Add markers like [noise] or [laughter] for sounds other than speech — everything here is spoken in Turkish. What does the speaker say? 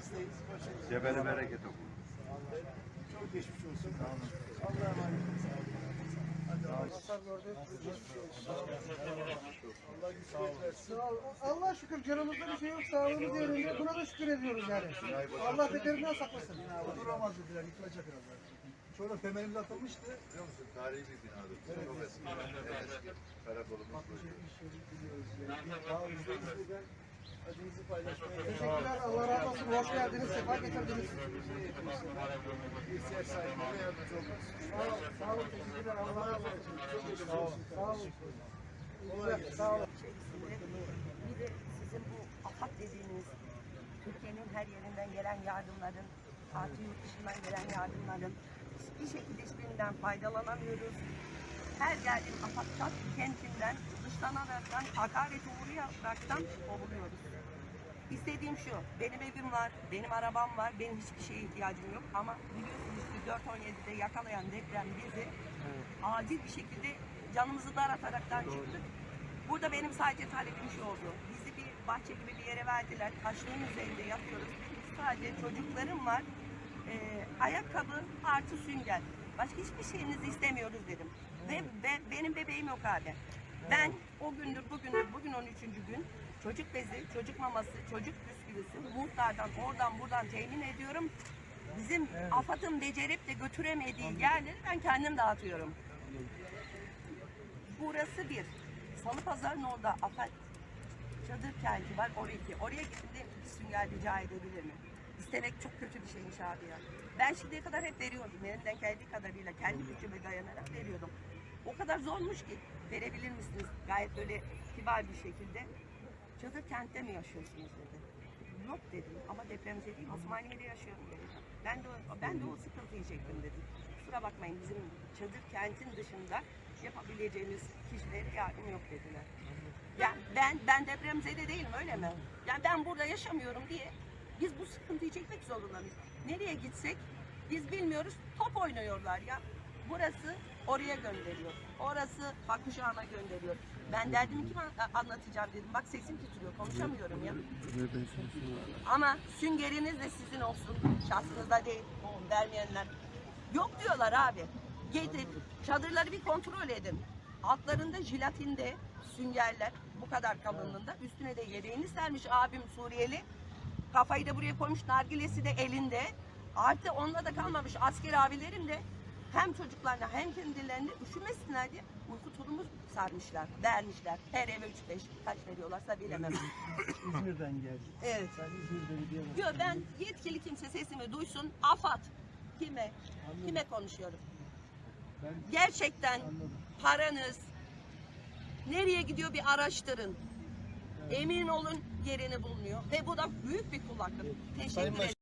Bizdeyiz. Başarılı. Cebeli bereket oku. Çok geçmiş olsun. Allah'a emanet olun. Allah şükür canımızda bir şey yok. Sağlığımız yerinde. Buna da şükür ediyoruz yani. Allah beterinden saklasın. Duramaz dediler. Yıkılacak herhalde. Şöyle temelimiz atılmıştı. Biliyor musun? Tarihi bir binadır. Çok eski. En eski karakolumuz buydu. biliyoruz. Yani. Daha. Teşekkürler. Allah razı olsun. Hoş geldiniz. Sefa getirdiniz. İhtiyaç sahibine yardımcı oluruz. Sağ olun. Sağ olun. Teşekkürler. Allah razı olsun. Sağ olun. Sağ olun. Sağ olun. bir de sizin bu AFAD dediğiniz Türkiye'nin her yerinden gelen yardımların, artı yurt dışından gelen yardımların hiçbir şekilde hiçbirinden faydalanamıyoruz. Her geldiğim AFAD kentinden dışlanaraktan, hakarete uğrayaraktan kovuluyoruz. İstediğim şu, benim evim var, benim arabam var, benim hiçbir şeye ihtiyacım yok ama biliyorsunuz ki 4.17'de yakalayan deprem bizi acil bir şekilde canımızı darataraktan çıktık. Burada benim sadece talebim şu oldu. Bizi bir bahçe gibi bir yere verdiler. Taşlığın üzerinde yatıyoruz. Sadece çocuklarım var. Ee, ayakkabı artı sünger. Başka hiçbir şeyinizi istemiyoruz dedim. Ve, ve benim bebeğim yok abi. Ben o gündür bugündür bugün 13. gün çocuk bezi, çocuk maması, çocuk bisküvisi muhtardan oradan buradan temin ediyorum. Bizim AFAD'ın becerip de götüremediği yerleri ben kendim dağıtıyorum. Burası bir. Salı pazarının orada AFAD çadır kenti var oraya Oraya gidip de bir sünger rica edebilir mi? İstemek çok kötü bir şeymiş abi ya. Ben şimdiye kadar hep veriyordum. Elimden geldiği kadarıyla kendi gücüme dayanarak veriyordum. O kadar zormuş ki verebilir misiniz? Gayet böyle kibar bir şekilde. Çadır kentte mi yaşıyorsunuz dedi. Yok dedim ama depremzede değil Osmaniye'de yaşıyorum dedim. Ben de, ben de o sıkıntıyı çektim dedim. Kusura bakmayın bizim çadır kentin dışında yapabileceğimiz kişilere yardım yok dediler. Ya ben ben depremzede değilim öyle mi? Yani ben burada yaşamıyorum diye biz bu sıkıntıyı çekmek zorundayız. Nereye gitsek biz bilmiyoruz top oynuyorlar ya. Burası oraya gönderiyor. Orası Bakuşağı'na gönderiyor. Ben derdimi kime an- anlatacağım dedim. Bak sesim titriyor konuşamıyorum ya. Ama süngeriniz de sizin olsun. Şahsınızda değil. Vermeyenler. Yok diyorlar abi. Getir çadırları bir kontrol edin. Altlarında jilatinde süngerler bu kadar kalınlığında. Üstüne de yedeğini sermiş abim Suriyeli. Kafayı da buraya koymuş. Nargilesi de elinde. Artı onunla da kalmamış. Asker abilerim de hem çocuklarına hem kendilerine üşümesinler diye uyku tulumu sarmışlar, vermişler. Her eve 3-5 kaç veriyorlarsa bilemem. [laughs] İzmir'den geldik. evet. Ben İzmir Belediye. Diyor ben yetkili kimse sesimi duysun. AFAD. Kime? Kime konuşuyorum? Ben Gerçekten anladım. paranız nereye gidiyor bir araştırın. Emin olun yerini bulmuyor. Ve bu da büyük bir kulaklık. Teşekkür ederim.